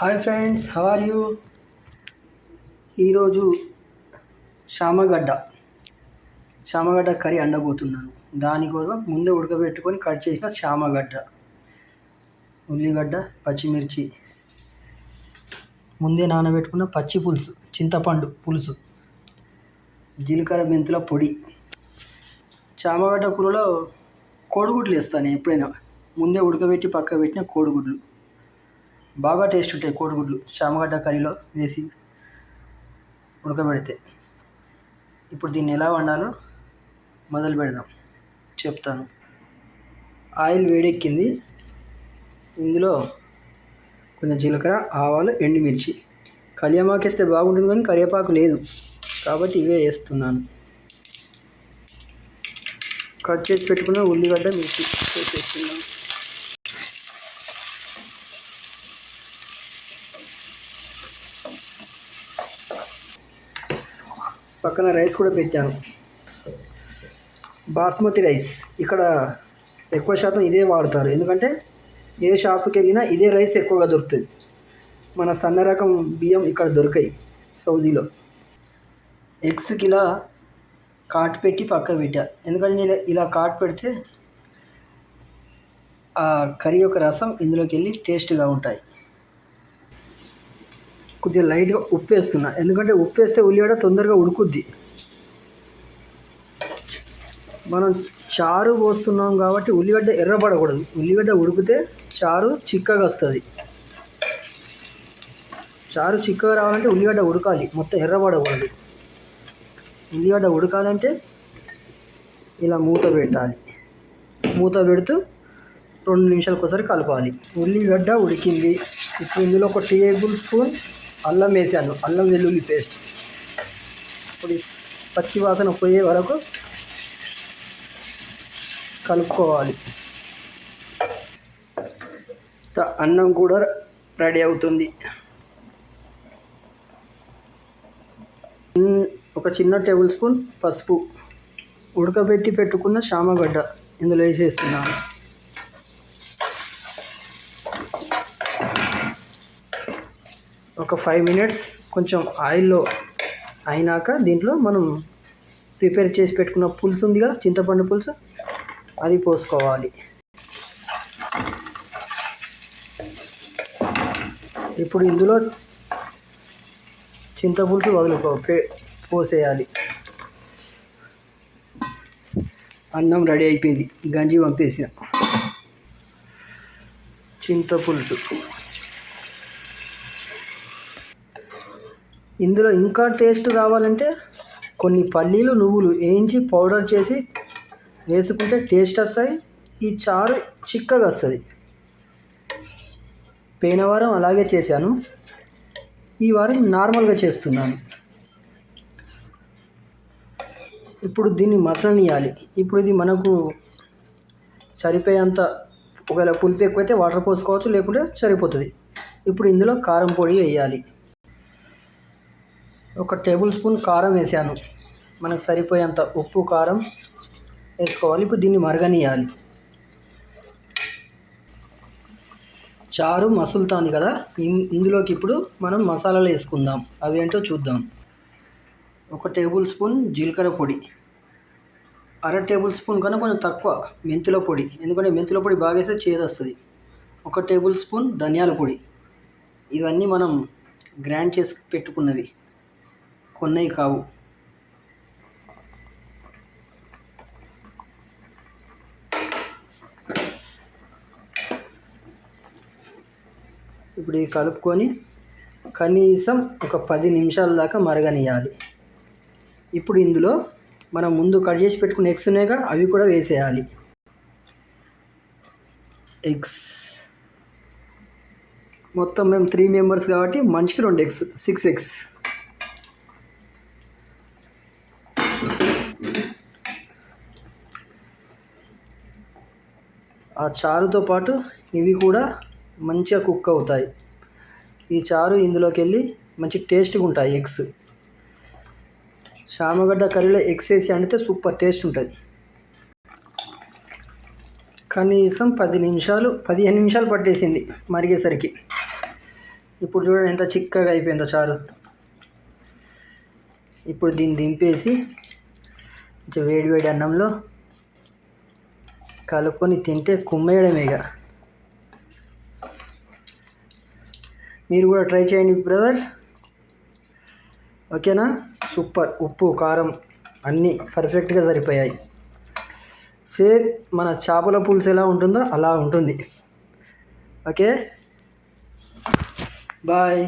Hi friends are you ఈరోజు శామగడ్డ శామగడ్డ curry అండబోతున్నాను. దానికోసం ముందే ఉడకబెట్టుకొని కట్ చేసిన శామగడ్డ ఉల్లిగడ్డ పచ్చిమిర్చి. ముందే నానబెట్టుకున్న పచ్చి పులుసు చింతపండు పులుసు. జీలకర్ర మెంతుల పొడి. చామగడ్డ కూరలో కోడిగుడ్లు వేస్తాను నేను ఎప్పుడైనా. ముందే ఉడకబెట్టి పక్క పెట్టిన కోడిగుడ్లు. బాగా టేస్ట్ ఉంటాయి కోడిగుడ్లు. చామగడ్డ కర్రీలో వేసి ఉడకబెడితే. ఇప్పుడు దీన్ని ఎలా వండాలో మొదలు పెడదాం. చెప్తాను. ఆయిల్ వేడెక్కింది. ఇందులో కొంచెం జీలకర్ర ఆవాలు ఎండుమిర్చి. కళ్యామాకు వేస్తే బాగుంటుంది కానీ కరివేపాకు లేదు. కాబట్టి ఇవే వేస్తున్నాను. కట్ చేసి పెట్టుకున్న ఉల్లిగడ్డ మిర్చి వేసేస్తున్నాను పక్కన రైస్ కూడా పెట్టాను. బాస్మతి రైస్. ఇక్కడ ఎక్కువ శాతం ఇదే వాడతారు. ఎందుకంటే ఏ షాప్కి వెళ్ళినా ఇదే రైస్ ఎక్కువగా దొరుకుతుంది. మన సన్న రకం బియ్యం ఇక్కడ దొరికాయి సౌదీలో. ఎగ్స్కి ఇలా కాట్ పెట్టి పక్కన పెట్టా. ఎందుకంటే నేను ఇలా కాట్ పెడితే ఆ కర్రీ యొక్క రసం ఇందులోకి వెళ్ళి టేస్ట్గా ఉంటాయి. కొద్దిగా లైట్గా ఉప్పు వేస్తున్నా ఎందుకంటే ఉప్పు వేస్తే ఉల్లిగడ్డ తొందరగా ఉడుకుద్ది. మనం చారు పోస్తున్నాం కాబట్టి ఉల్లిగడ్డ ఎర్రబడకూడదు ఉల్లిగడ్డ ఉడికితే చారు చిక్కగా వస్తుంది. చారు చిక్కగా రావాలంటే ఉల్లిగడ్డ ఉడకాలి. మొత్తం ఎర్రబడకూడదు ఉల్లిగడ్డ ఉడకాలంటే ఇలా మూత పెట్టాలి. మూత పెడుతూ రెండు నిమిషాలకు ఒకసారి కలపాలి ఉల్లిగడ్డ ఉడికింది. ఇప్పుడు ఇందులో ఒక టేబుల్ స్పూన్ అల్లం వేసాను. అల్లం వెల్లుల్లి పేస్ట్. ఇప్పుడు పచ్చి వాసన పోయే వరకు కలుపుకోవాలి. అన్నం కూడా రెడీ అవుతుంది. ఒక చిన్న టేబుల్ స్పూన్ పసుపు ఉడకబెట్టి పెట్టుకున్న శామగడ్డ ఇందులో వేసేస్తున్నాను. ఒక ఫైవ్ మినిట్స్ కొంచెం ఆయిల్లో అయినాక దీంట్లో మనం ప్రిపేర్ చేసి పెట్టుకున్న పులుసు ఉందిగా చింతపండు పులుసు. అది పోసుకోవాలి. ఇప్పుడు ఇందులో చింతపులుసు వదులుకో పోసేయాలి. అన్నం రెడీ అయిపోయింది. గంజి పంపేసిన. చింతపులుసు. ఇందులో ఇంకా టేస్ట్ రావాలంటే కొన్ని పల్లీలు నువ్వులు వేయించి పౌడర్ చేసి వేసుకుంటే టేస్ట్ వస్తాయి. ఈ చారు చిక్కగా వస్తుంది. పోయిన వారం అలాగే చేశాను. ఈ వారం నార్మల్గా చేస్తున్నాను. ఇప్పుడు దీన్ని మసలనియాలి. ఇప్పుడు ఇది మనకు సరిపోయేంత ఒకవేళ పులుపు ఎక్కువైతే వాటర్ పోసుకోవచ్చు లేకుంటే సరిపోతుంది. ఇప్పుడు ఇందులో కారం పొడి వేయాలి. ఒక టేబుల్ స్పూన్ కారం వేసాను మనకు సరిపోయేంత ఉప్పు కారం వేసుకోవాలి. ఇప్పుడు దీన్ని మరగనియాలి చారు మసులుతోంది కదా. ఇందులోకి ఇప్పుడు మనం మసాలాలు వేసుకుందాం. అవి ఏంటో చూద్దాం. ఒక టేబుల్ స్పూన్ జీలకర్ర పొడి. అర టేబుల్ స్పూన్ కన్నా కొంచెం తక్కువ మెంతుల పొడి. ఎందుకంటే మెంతుల పొడి బాగా వేస్తే చేదు వస్తుంది. ఒక టేబుల్ స్పూన్ ధనియాల పొడి. ఇవన్నీ మనం గ్రైండ్ చేసి పెట్టుకున్నవి. కొన్నవి కావు. ఇప్పుడు ఇది కలుపుకొని కనీసం ఒక పది నిమిషాల దాకా మరగనియాలి ఇప్పుడు ఇందులో మనం ముందు కట్ చేసి పెట్టుకున్న ఎగ్స్ ఉన్నాయిగా అవి కూడా వేసేయాలి. ఎగ్స్. మొత్తం మేము త్రీ మెంబర్స్ కాబట్టి మనిషికి రెండు ఎగ్స్ సిక్స్ ఎగ్స్. ఆ చారుతో పాటు ఇవి కూడా మంచిగా కుక్ అవుతాయి. ఈ చారు ఇందులోకి వెళ్ళి మంచి టేస్ట్గా ఉంటాయి ఎగ్స్. చామగడ్డ కర్రీలో ఎగ్స్ వేసి వండితే సూపర్ టేస్ట్ ఉంటుంది కనీసం పది నిమిషాలు పదిహేను నిమిషాలు పట్టేసింది మరిగేసరికి. ఇప్పుడు చూడండి ఎంత చిక్కగా అయిపోయిందో చారు. ఇప్పుడు దీన్ని దింపేసి కొంచెం వేడి వేడి అన్నంలో కలుపుకొని తింటే కుమ్మేయడమే ఇక. మీరు కూడా ట్రై చేయండి బ్రదర్. ఓకేనా? సూపర్. ఉప్పు కారం అన్నీ పర్ఫెక్ట్గా సరిపోయాయి. సేమ్ మన చేపల పులుసు ఎలా ఉంటుందో అలా ఉంటుంది. ఓకే? బాయ్.